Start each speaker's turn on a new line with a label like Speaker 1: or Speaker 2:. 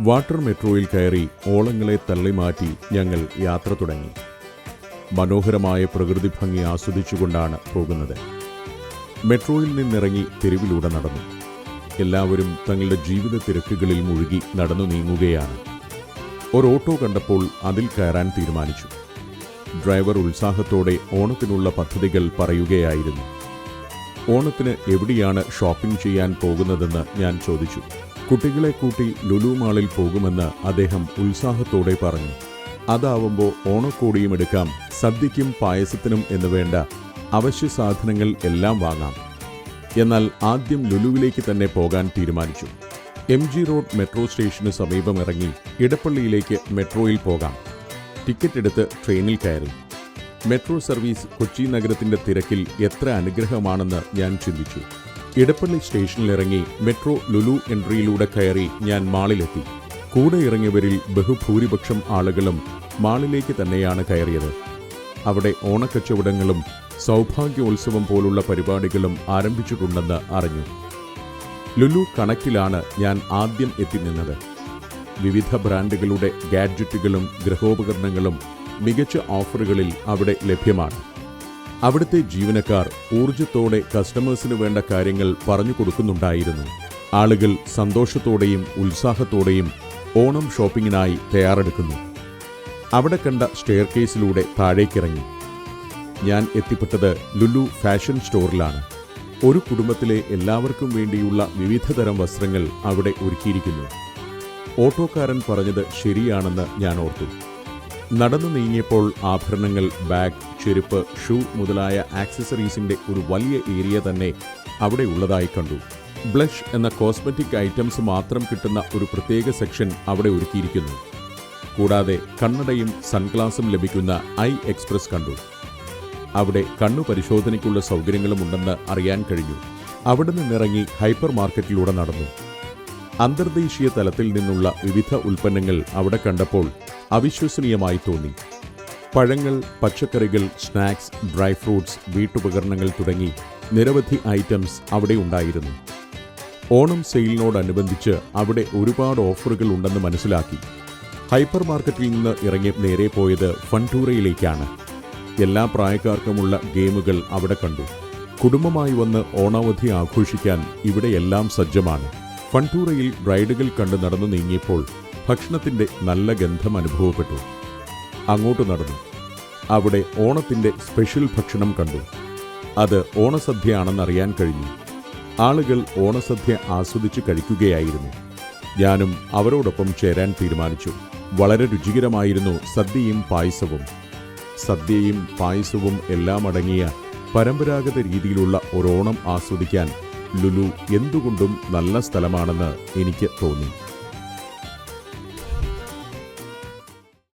Speaker 1: Water മെട്രോയിൽ കയറി ഓളങ്ങളെ തള്ളിമാറ്റി ഞങ്ങൾ യാത്ര തുടങ്ങി. മനോഹരമായ പ്രകൃതി ഭംഗി ആസ്വദിച്ചുകൊണ്ടാണ് പോകുന്നത്. മെട്രോയിൽ നിന്നിറങ്ങി തെരുവിലൂടെ നടന്നു. എല്ലാവരും തങ്ങളുടെ ജീവിത തിരക്കുകളിൽ മുഴുകി നടന്നു നീങ്ങുകയാണ്. ഒരു ഓട്ടോ കണ്ടപ്പോൾ അതിൽ കയറാൻ തീരുമാനിച്ചു. ഡ്രൈവർ ഉത്സാഹത്തോടെ ഓണത്തിനുള്ള പദ്ധതികൾ പറയുകയായിരുന്നു. ഓണത്തിന് എവിടെയാണ് ഷോപ്പിംഗ് ചെയ്യാൻ പോകുന്നതെന്ന് ഞാൻ ചോദിച്ചു. കുട്ടികളെ കൂട്ടി ലുലു മാളിൽ പോകുമെന്ന് അദ്ദേഹം ഉത്സാഹത്തോടെ പറഞ്ഞു. അതാവുമ്പോൾ ഓണക്കോടിയും എടുക്കാം സദ്യയ്ക്കും പായസത്തിനും എന്ന് വേണ്ട അവശ്യ സാധനങ്ങൾ എല്ലാം വാങ്ങാം. എന്നാൽ ആദ്യം ലുലുവിലേക്ക് തന്നെ പോകാൻ തീരുമാനിച്ചു. എം ജി റോഡ് മെട്രോ സ്റ്റേഷന് സമീപം ഇറങ്ങി ഇടപ്പള്ളിയിലേക്ക് മെട്രോയിൽ പോകാം. ടിക്കറ്റ് എടുത്ത് ട്രെയിനിൽ കയറി. മെട്രോ സർവീസ് കൊച്ചി നഗരത്തിന്റെ തിരക്കിൽ എത്ര അനുഗ്രഹമാണെന്ന് ഞാൻ ചിന്തിച്ചു. ഇടപ്പള്ളി സ്റ്റേഷനിലിറങ്ങി മെട്രോ ലുലു എൻട്രിയിലൂടെ കയറി ഞാൻ മാളിലെത്തി. കൂടെ ഇറങ്ങിയവരിൽ ബഹുഭൂരിപക്ഷം ആളുകളും മാളിലേക്ക് തന്നെയാണ് കയറിയത്. അവിടെ ഓണക്കച്ചവടങ്ങളും സൗഭാഗ്യോത്സവം പോലുള്ള പരിപാടികളും ആരംഭിച്ചിട്ടുണ്ടെന്ന് അറിഞ്ഞു. ലുലു കണക്കിലാണ് ഞാൻ ആദ്യം എത്തി നിന്നത്. വിവിധ ബ്രാൻഡുകളുടെ ഗാഡ്ജറ്റുകളും ഗൃഹോപകരണങ്ങളും മികച്ച ഓഫറുകളിൽ അവിടെ ലഭ്യമാണ്. അവിടുത്തെ ജീവനക്കാർ ഊർജത്തോടെ കസ്റ്റമേഴ്സിന് വേണ്ട കാര്യങ്ങൾ പറഞ്ഞു കൊടുക്കുന്നുണ്ടായിരുന്നു. ആളുകൾ സന്തോഷത്തോടെയും ഉത്സാഹത്തോടെയും ഓണം ഷോപ്പിങ്ങിനായി തയ്യാറെടുക്കുന്നു. അവിടെ കണ്ട സ്റ്റെയർ കേസിലൂടെ താഴേക്കിറങ്ങി. ഞാൻ എത്തിപ്പെട്ടത് ലുലു ഫാഷൻ സ്റ്റോറിലാണ്. ഒരു കുടുംബത്തിലെ എല്ലാവർക്കും വേണ്ടിയുള്ള വിവിധതരം വസ്ത്രങ്ങൾ അവിടെ ഒരുക്കിയിരിക്കുന്നു. ഓട്ടോക്കാരൻ പറഞ്ഞത് ശരിയാണെന്ന് ഞാൻ ഓർത്തു. നടന്നു നീങ്ങിയപ്പോൾ ആഭരണങ്ങൾ ബാഗ് ചെരുപ്പ് ഷൂ മുതലായ ആക്സസറീസിന്റെ ഒരു വലിയ ഏരിയ തന്നെ അവിടെ ഉള്ളതായി കണ്ടു. ബ്ലഷ് എന്ന കോസ്മെറ്റിക് ഐറ്റംസ് മാത്രം കിട്ടുന്ന ഒരു പ്രത്യേക സെക്ഷൻ അവിടെ ഒരുക്കിയിരിക്കുന്നു. കൂടാതെ കണ്ണടയും സൺഗ്ലാസും ലഭിക്കുന്ന ഐ എക്സ്പ്രസ് കണ്ടു. അവിടെ കണ്ണു പരിശോധനയ്ക്കുള്ള സൗകര്യങ്ങളും ഉണ്ടെന്ന് അറിയാൻ കഴിഞ്ഞു. അവിടെ നിന്നിറങ്ങി ഹൈപ്പർ മാർക്കറ്റിലൂടെ നടന്നു. അന്തർദേശീയ തലത്തിൽ നിന്നുള്ള വിവിധ ഉൽപ്പന്നങ്ങൾ അവിടെ കണ്ടപ്പോൾ അവിശ്വസനീയമായി തോന്നി. പഴങ്ങൾ പച്ചക്കറികൾ സ്നാക്സ് ഡ്രൈ ഫ്രൂട്ട്സ് വീട്ടുപകരണങ്ങൾ തുടങ്ങി നിരവധി ഐറ്റംസ് അവിടെ ഉണ്ടായിരുന്നു. ഓണം സെയിലിനോടനുബന്ധിച്ച് അവിടെ ഒരുപാട് ഓഫറുകൾ ഉണ്ടെന്ന് മനസ്സിലാക്കി. ഹൈപ്പർ മാർക്കറ്റിൽ നിന്ന് ഇറങ്ങി നേരെ പോയത് ഫൺടൂറയിലേക്കാണ്. എല്ലാ പ്രായക്കാർക്കുമുള്ള ഗെയിമുകൾ അവിടെ കണ്ടു. കുടുംബമായി വന്ന് ഓണാവധി ആഘോഷിക്കാൻ ഇവിടെ എല്ലാം സജ്ജമാണ്. ഫൺടൂറയിൽ റൈഡുകൾ കണ്ട് നടന്നു നീങ്ങിയപ്പോൾ ഭക്ഷണത്തിന്റെ നല്ല ഗന്ധം അനുഭവപ്പെട്ടു. അങ്ങോട്ട് നടന്നു. അവിടെ ഓണത്തിന്റെ സ്പെഷ്യൽ ഭക്ഷണം കണ്ടു. അത് ഓണസദ്യയാണെന്നറിയാൻ കഴിഞ്ഞു. ആളുകൾ ഓണസദ്യ ആസ്വദിച്ച് കഴിക്കുകയായിരുന്നു. ഞാനും അവരോടൊപ്പം ചേരാൻ തീരുമാനിച്ചു. വളരെ രുചികരമായിരുന്നു സദ്യയും പായസവും. സദ്യയും പായസവും എല്ലാം അടങ്ങിയ പരമ്പരാഗത രീതിയിലുള്ള ഒരോണം ആസ്വദിക്കാൻ ലുലു എന്തുകൊണ്ടും നല്ല സ്ഥലമാണെന്ന് എനിക്ക് തോന്നി.